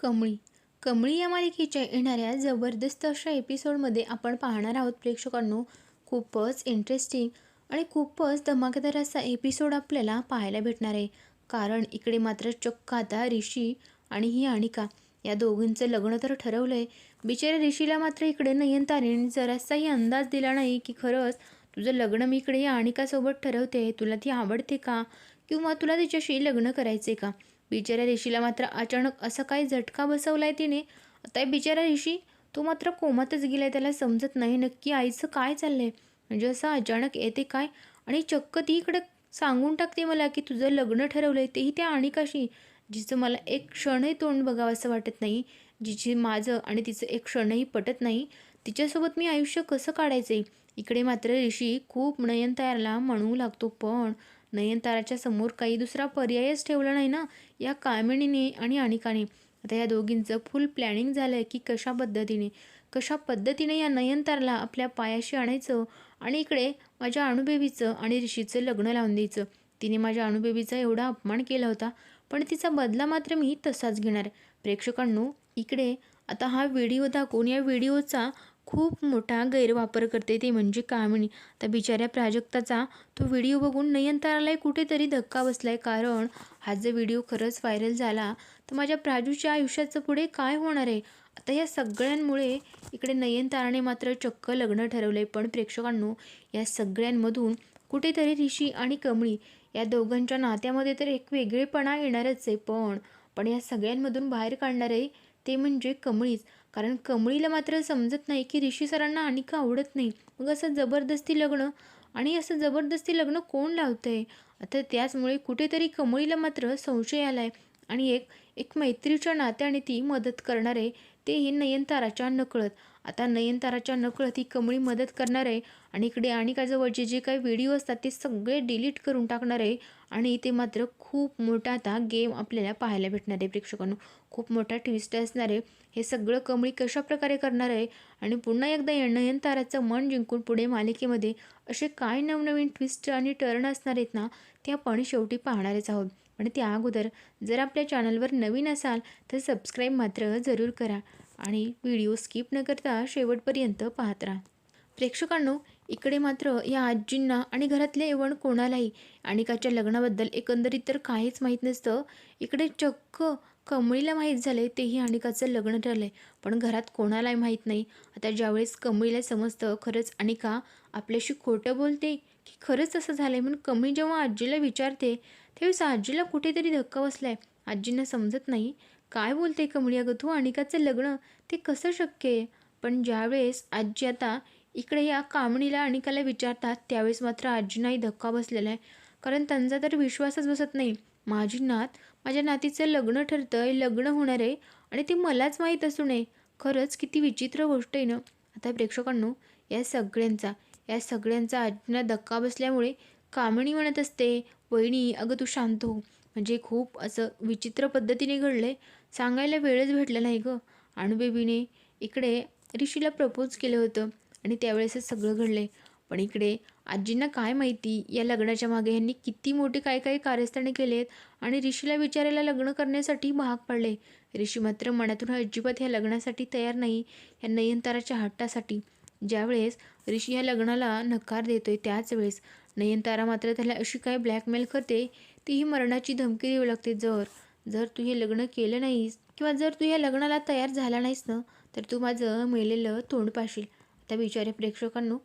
कमळी. कमळी या मालिकेच्या येणाऱ्या जबरदस्त अशा एपिसोडमध्ये आपण पाहणार आहोत प्रेक्षकांनो खूपच इंटरेस्टिंग आणि खूपच धमाकेदार असा एपिसोड आपल्याला पाहायला भेटणार आहे. कारण इकडे मात्र चक्क आता ऋषी आणि ही अनिका या दोघींचं लग्न तर ठरवलं आहे बिचाऱ्या ऋषीला मात्र इकडे नयनतारेने जरासाही अंदाज दिला नाही की खरंच तुझं लग्न मी इकडे या अनिकासोबत ठरवते तुला ती आवडते का? किंवा तुला तिच्याशी लग्न करायचे का? बिचाऱ्या ऋषीला मात्र अचानक असा काही झटका बसवलाय तिने. आता बिचारा ऋषी तो मात्र कोमातच गेलाय त्याला समजत नाही नक्की आईचं काय चाललंय. म्हणजे असं अचानक येते काय? आणि चक्क ती इकडे सांगून टाकते मला की तुझं लग्न ठरवलंय तेही त्या अनिकाशी जिचं मला एक क्षणही तोंड बघावं असं वाटत नाही जिची माझं आणि तिचं एक क्षणही पटत नाही तिच्यासोबत मी आयुष्य कसं काढायचं आहे इकडे मात्र ऋषी खूप नयनताराला म्हणू लागतो पण नयनताराच्या समोर काही दुसरा पर्यायच ठेवला नाही ना? या कामिणीने आणि अनिकाने. आता या दोघींचं फुल प्लॅनिंग झालं आहे की कशा पद्धतीने? कशा पद्धतीने या नयनतारला आपल्या पायाशी आणायचं आणि इकडे माझ्या अणुबेबीचं आणि ऋषीचं लग्न लावून द्यायचं? तिने माझ्या अणुबेबीचा एवढा अपमान केला होता पण तिचा बदला मात्र मी तसाच घेणार. प्रेक्षकांनो इकडे आता हा व्हिडिओ दाखवून या व्हिडिओचा खूप मोठा गैरवापर करते ते म्हणजे कामिणी त्या बिचाऱ्या प्राजक्ताचा तो व्हिडिओ बघून नयनतारालाही कुठेतरी धक्का बसलाय. कारण हा जर व्हिडिओ खरंच व्हायरल झाला तर माझ्या प्राजूच्या आयुष्याचं पुढे काय होणार आहे? आता या सगळ्यांमुळे इकडे नयनताराने मात्र चक्क लग्न ठरवले पण प्रेक्षकांनो या सगळ्यांमधून कुठेतरी ऋषी आणि कमळी या दोघांच्या नात्यामध्ये तर एक वेगळेपणा येणारच आहे. पण पण या सगळ्यांमधून बाहेर काढणार आहे ते म्हणजे कमळीच. कारण कमळीला मात्र समजत नाही की ऋषी सरांना अनिका आवडत नाही. मग असं जबरदस्ती लग्न आणि असं जबरदस्ती लग्न कोण लावतंय? आता त्याचमुळे कुठेतरी कमळीला मात्र संशय आलाय आणि एक एक मैत्रीच्या नात्याने ती मदत करणार आहे तेही नयनताराच्या नकळत. आता नयनताराच्या नकळत ही कमळी मदत करणार आहे आणि इकडे अनिकाजवळचे जे काही व्हिडिओ असतात ते सगळे डिलीट करून टाकणार आहे आणि ते मात्र खूप मोठा आता गेम आपल्याला पाहायला भेटणार आहे प्रेक्षकांनो. खूप मोठा ट्विस्ट असणार. आहे हे सगळं कमळी कशा प्रकारे करणार आहे आणि पुन्हा एकदा या नयनताराचं मन जिंकून पुढे मालिकेमध्ये असे काय नवनवीन ट्विस्ट आणि टर्न असणार आहेत ना ते आपण शेवटी पाहणारच आहोत. पण त्या अगोदर जर आपल्या चॅनलवर नवीन असाल तर सबस्क्राईब मात्र जरूर करा. आणि व्हिडिओ स्किप न करता शेवटपर्यंत पाहत राहा. प्रेक्षकांनो इकडे मात्र या आजींना आणि घरातल्या एवण कोणालाही अनिकाच्या लग्नाबद्दल एकंदरीत तर काहीच माहीत नसतं. इकडे चक्क कमळीला माहीत झाले तेही अनिकाचं लग्न ठरलं आहे पण घरात कोणालाही माहीत नाही. आता ज्यावेळेस कमळीला समजतं खरंच अनिका आपल्याशी खोटं बोलते की खरंच असं झालं आहे म्हणून कमळी जेव्हा आजीला विचारते त्यावेळेस आजीला कुठेतरी धक्का बसला आहे आजींना समजत नाही. काय बोलते कमळी अगं तू? अनिकाचं लग्न ते कसं शक्य आहे? पण ज्यावेळेस आजी आता इकडे या कामणीला अनिकाला विचारतात त्यावेळेस मात्र आजींनाही धक्का बसलेला आहे. कारण त्यांचा तर विश्वासच बसत नाही. माझी नात माझ्या नातीचं लग्न ठरतं आहे लग्न होणार आहे आणि ते मलाच माहीत असू नये खरंच किती विचित्र गोष्ट आहे ना. आता प्रेक्षकांनो या सगळ्यांचा या सगळ्यांचा आजींना धक्का बसल्यामुळे कामणी म्हणत असते वहिणी अगं तू शांत हो. म्हणजे खूप असं विचित्र पद्धतीने घडलं आहे सांगायला वेळच भेटला नाही गं. अणुबेबीने इकडे ऋषीला प्रपोज केलं होतं आणि त्यावेळेसच सगळं घडलं पण इकडे आजींना काय माहिती या लग्नाच्या मागे यांनी किती मोठे काय काय कार्यस्थाने केले आहेत आणि ऋषीला विचारायला लग्न करण्यासाठी भाग पडले ऋषी मात्र मनातून अजिबात ह्या लग्नासाठी तयार नाही या नयनताराच्या हट्टासाठी. ज्यावेळेस ऋषी ह्या लग्नाला नकार देतोय त्याच वेळेस नयनतारा मात्र त्याला अशी काय ब्लॅकमेल करते तीही मरणाची धमकी देऊ लागते. जर जर तू हे लग्न केलं नाहीस किंवा जर तू या लग्नाला तयार झाला नाहीस ना तर तू माझं मेलेलं तोंड पाशील. आता बिचाऱ्या प्रेक्षकांनो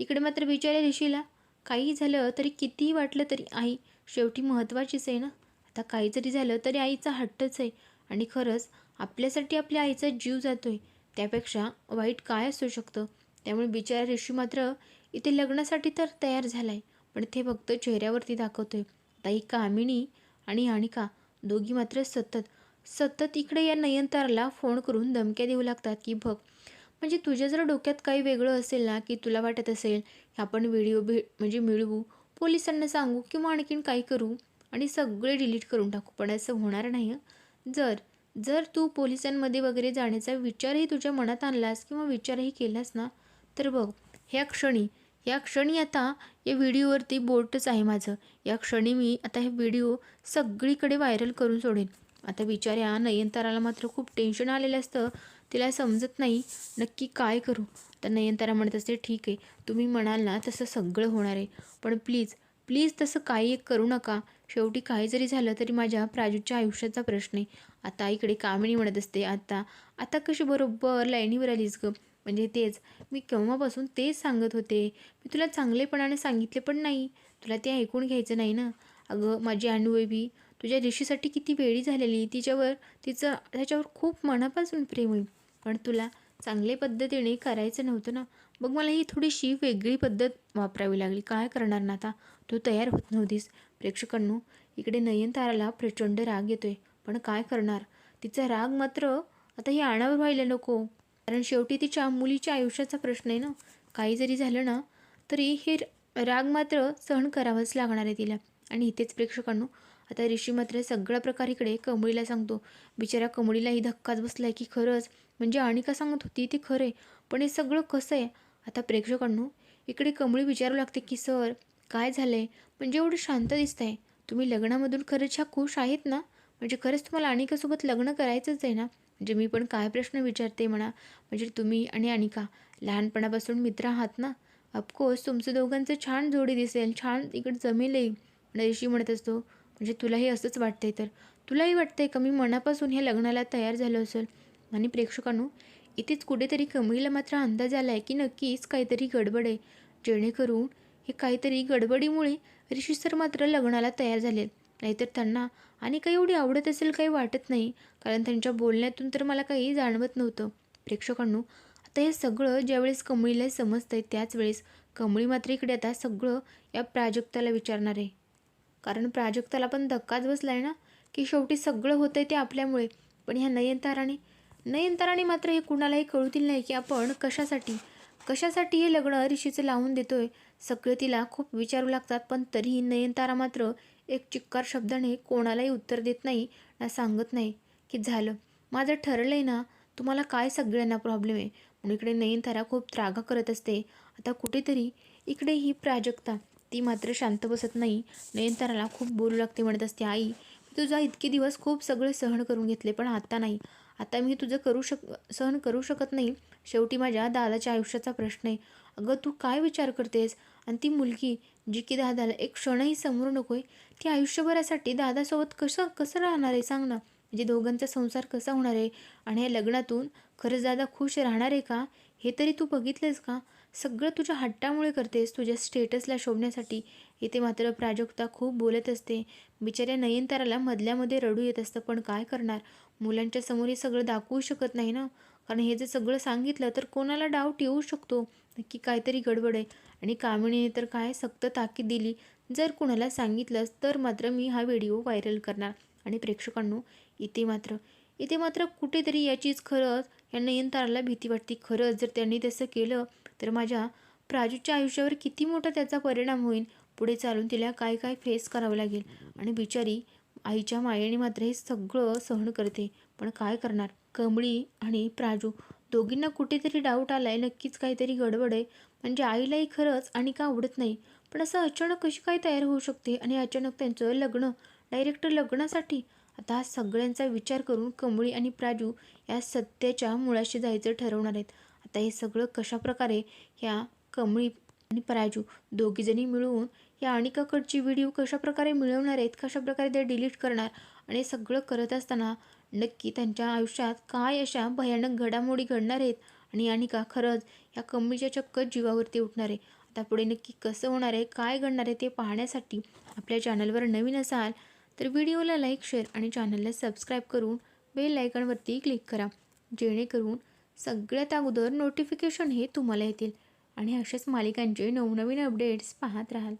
इकडे मात्र बिचाऱ्या ऋषीला काही झालं तरी कितीही वाटलं तरी आई शेवटी महत्त्वाचीच आहे ना. आता काही जरी झालं तरी आईचा हट्टच आहे आणि खरंच आपल्यासाठी आपल्या आईचा जीव जातो आहे त्यापेक्षा वाईट काय असू शकतं? त्यामुळे बिचारा ऋषी मात्र इथे लग्नासाठी तर तयार झाला आहे पण ते फक्त चेहऱ्यावरती दाखवतो आहे ताई कामिनी आणि अनिका दोघी मात्र सतत सतत इकडे या नयनतारला फोन करून धमक्या देऊ लागतात की बघ म्हणजे तुझ्या जर डोक्यात काही वेगळं असेल ना की तुला वाटत असेल की आपण व्हिडिओ भे म्हणजे मिळवू पोलिसांना सांगू किंवा आणखीन काही करू आणि सगळे डिलीट करून टाकू पण असं होणार नाही जर जर तू पोलिसांमध्ये वगैरे जाण्याचा विचारही तुझ्या मनात आणलास किंवा विचारही केलास ना तर बघ ह्या क्षणी या क्षणी आता या व्हिडिओवरती बोटच आहे माझं. या क्षणी मी आता हे व्हिडिओ सगळीकडे व्हायरल करून सोडेन. आता बिचाऱ्या नयनताराला मात्र खूप टेन्शन आलेलं असतं. तिला समजत नाही नक्की काय करू? तर नयनतारा म्हणत असते ठीक आहे तुम्ही म्हणाल ना तसं सगळं होणार आहे. पण प्लीज प्लीज तसं काही एक करू नका. शेवटी काही जरी झालं तरी माझ्या प्राजूच्या आयुष्याचा प्रश्न आहे. आता इकडे कामिणी म्हणत असते आता आता कशी बरोबर लाईनीवर आलीस गं? म्हणजे तेच. मी केव्हापासून तेच सांगत होते? मी तुला चांगलेपणाने सांगितले पण नाही. तुला ते ऐकून घ्यायचं नाही ना? अगं माझी अनुबेबी तुझ्या ऋषीसाठी किती वेळी झालेली. तिच्यावर तिचं त्याच्यावर खूप मनापासून प्रेम होईल. पण तुला चांगल्या पद्धतीने करायचं नव्हतं ना? मग मला ही थोडीशी वेगळी पद्धत वापरावी लागली. काय करणार ना आता? तू तयार होत नव्हतीस. प्रेक्षकांनो इकडे नयनताराला प्रचंड राग येतोय. पण काय करणार? तिचा राग मात्र आता ही आणावर व्हायला नको. कारण शेवटी तिच्या मुलीच्या आयुष्याचा प्रश्न आहे ना. काही जरी झालं ना तरी हे राग मात्र सहन करावंच लागणार आहे तिला. आणि इथेच प्रेक्षकांनो आता ऋषी मात्र सगळ्या प्रकार इकडे कमळीला सांगतो. बिचारा कमळीलाही धक्काच बसला आहे की खरंच. म्हणजे अनिका सांगत होती ते खरं आहे पण हे सगळं कसं आहे? आता प्रेक्षकांनो इकडे कमळी विचारू लागते की सर काय झालं आहे म्हणजे एवढं शांत दिसत आहे तुम्ही लग्नामधून खरंच ह्या खुश आहेत ना? म्हणजे खरंच तुम्हाला अनिकासोबत लग्न करायचंच आहे ना? म्हणजे मी पण काय प्रश्न विचारते म्हणा. म्हणजे तुम्ही आणि अनिका लहानपणापासून मित्र आहात ना? ऑफकोर्स तुमचं दोघांचं छान जोडी दिसेल छान इकडे जमेलही ऋषी म्हणत असतो. म्हणजे तुलाही असंच वाटतंय तर. तुलाही वाटतंय का मी मनापासून ह्या लग्नाला तयार झालो असेल? आणि प्रेक्षकांनो इथेच कुठेतरी कमळीला मात्र अंदाज आला आहे की नक्कीच काहीतरी गडबड आहे. जेणेकरून हे काहीतरी गडबडीमुळे ऋषी सर मात्र लग्नाला तयार झाले नाहीतर त्यांना आणि काही एवढी आवडत असेल काही वाटत नाही. कारण त्यांच्या बोलण्यातून तर मला काही जाणवत नव्हतं. प्रेक्षकांनो आता हे सगळं ज्यावेळेस कमळीला समजतं आहे त्याच वेळेस कमळी मात्र इकडे आता सगळं या प्राजक्ताला विचारणार आहे. कारण प्राजक्ताला पण धक्काच बसला आहे ना की शेवटी सगळं होतं आहे ते आपल्यामुळे. पण ह्या नयनताराने नयनताराने मात्र हे कुणालाही कळूतील नाही की आपण कशासाठी कशासाठी हे लग्न ऋषीचं लावून देतोय. सगळे तिला खूप विचारू लागतात पण तरीही नयनतारा मात्र एक चिक्कार शब्दाने कोणालाही उत्तर देत नाही ना सांगत नाही की झालं. माझं ठरलं आहे ना तुम्हाला काय सगळ्यांना प्रॉब्लेम आहे? म्हणून इकडे नयनतारा खूप त्रागा करत असते. आता कुठेतरी इकडे ही प्राजक्ता ती मात्र शांत बसत नाही. नयनताराला खूप बोलू लागते म्हणत असते आई मी तुझा इतके दिवस खूप सगळे सहन करून घेतले पण आता नाही. आता मी तुझं करू शक सहन करू शकत नाही. शेवटी माझ्या दादाच्या आयुष्याचा प्रश्न आहे. अगं तू काय विचार करतेस? आणि ती मुलगी जी की दादाला एक क्षणही समोर नको आहे ती आयुष्यभरासाठी दादासोबत कसं कसं राहणार आहे सांग ना? म्हणजे दोघांचा संसार कसा होणार आहे? आणि या लग्नातून खरंच दादा खुश राहणार आहे का? हे तरी तू बघितलंस का? सगळं तुझ्या हट्टामुळे करतेस तुझ्या स्टेटसला शोभण्यासाठी. इथे मात्र प्राजक्ता खूप बोलत असते. बिचाऱ्या नयनताराला मधल्यामध्ये रडू येत असतं पण काय करणार? मुलांच्या समोर हे सगळं दाखवू शकत नाही ना? कारण हे जर सगळं सांगितलं तर कोणाला डाऊट येऊ शकतो की काहीतरी गडबड आहे. आणि कामिणीने तर काय सक्त ताकीद दिली. जर कुणाला सांगितलंस तर मात्र मी हा व्हिडिओ व्हायरल करणार. आणि प्रेक्षकांनो इथे मात्र इथे मात्र कुठेतरी याचीच खरंच या नयनताराला भीती वाटते. खरंच जर त्यांनी तसं केलं तर माझ्या प्राजूच्या आयुष्यावर किती मोठा त्याचा परिणाम होईल. पुढे चालून तिला काय काय फेस करावं लागेल. आणि बिचारी आईच्या मायेने मात्र हे सगळं सहन करते. पण काय करणार? कमळी आणि प्राजू दोघींना कुठेतरी डाऊट आला आहे नक्कीच काहीतरी गडबड आहे. म्हणजे आईलाही खरंच आणि का आवडत नाही. पण असं अचानक कशी काय तयार होऊ शकते? आणि अचानक त्यांचं लग्न डायरेक्ट लग्नासाठी? आता सगळ्यांचा विचार करून कमळी आणि प्राजू या सत्याच्या मुळाशी जायचं ठरवणार आहेत. आता हे सगळं कशाप्रकारे ह्या कमळी आणि प्राजू दोघीजणी मिळून या अनिकाकडची व्हिडिओ कशाप्रकारे मिळवणार आहेत? कशाप्रकारे ते डिलीट करणार? आणि सगळं करत असताना नक्की त्यांच्या आयुष्यात काय अशा भयानक घडामोडी घडणार आहेत आणि अनिका खरंच या कमीच्या चक्क जीवावरती उठणार आहे? आता पुढे नक्की कसं होणार आहे काय घडणार आहे ते पाहण्यासाठी आपल्या चॅनलवर नवीन असाल तर व्हिडिओला लाईक शेअर आणि चॅनलला सबस्क्राईब करून बेल आयकॉनवरती क्लिक करा जेणेकरून सगळ्यात अगोदर नोटिफिकेशन हे तुम्हाला येतील आणि अशाच मालिकांचे नवनवीन अपडेट्स पाहत राहाल.